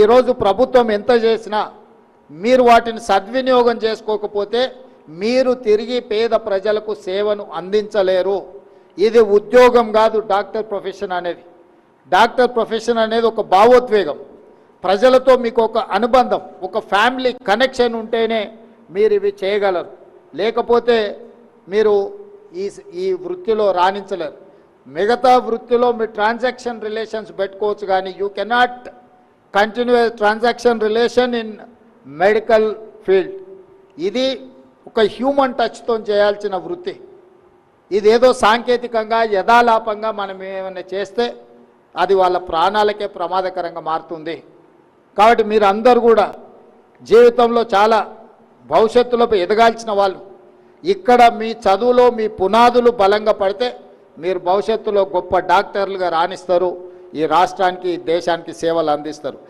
ఈరోజు ప్రభుత్వం ఎంత చేసినా మీరు వాటిని సద్వినియోగం చేసుకోకపోతే మీరు తిరిగి పేద ప్రజలకు సేవను అందించలేరు. ఇది ఉద్యోగం కాదు డాక్టర్ ప్రొఫెషన్ అనేది. డాక్టర్ ప్రొఫెషన్ అనేది ఒక భావోద్వేగం. ప్రజలతో మీకు ఒక అనుబంధం ఒక ఫ్యామిలీ కనెక్షన్ ఉంటేనే మీరు ఇవి చేయగలరు. లేకపోతే మీరు ఈ ఈ వృత్తిలో రాణించలేరు. మిగతా వృత్తిలో మీరు ట్రాన్సాక్షన్ రిలేషన్స్ పెట్టుకోవచ్చు కానీ you cannot continuous transaction relation in medical field ఇది ఒక హ్యూమన్ టచ్తో చేయాల్సిన వృత్తి. ఇదేదో సాంకేతికంగా యథాలాపంగా మనం ఏమైనా చేస్తే అది వాళ్ళ ప్రాణాలకే ప్రమాదకరంగా మారుతుంది. కాబట్టి మీరు అందరూ కూడా జీవితంలో చాలా భవిష్యత్తులో ఎదగాల్సిన వాళ్ళు. ఇక్కడ మీ చదువులో మీ పునాదులు బలంగా పడితే మీరు భవిష్యత్తులో గొప్ప డాక్టర్లుగా రాణిస్తారు. ఈ రాష్ట్రానికి ఈ దేశానికి సేవలు అందిస్తారు.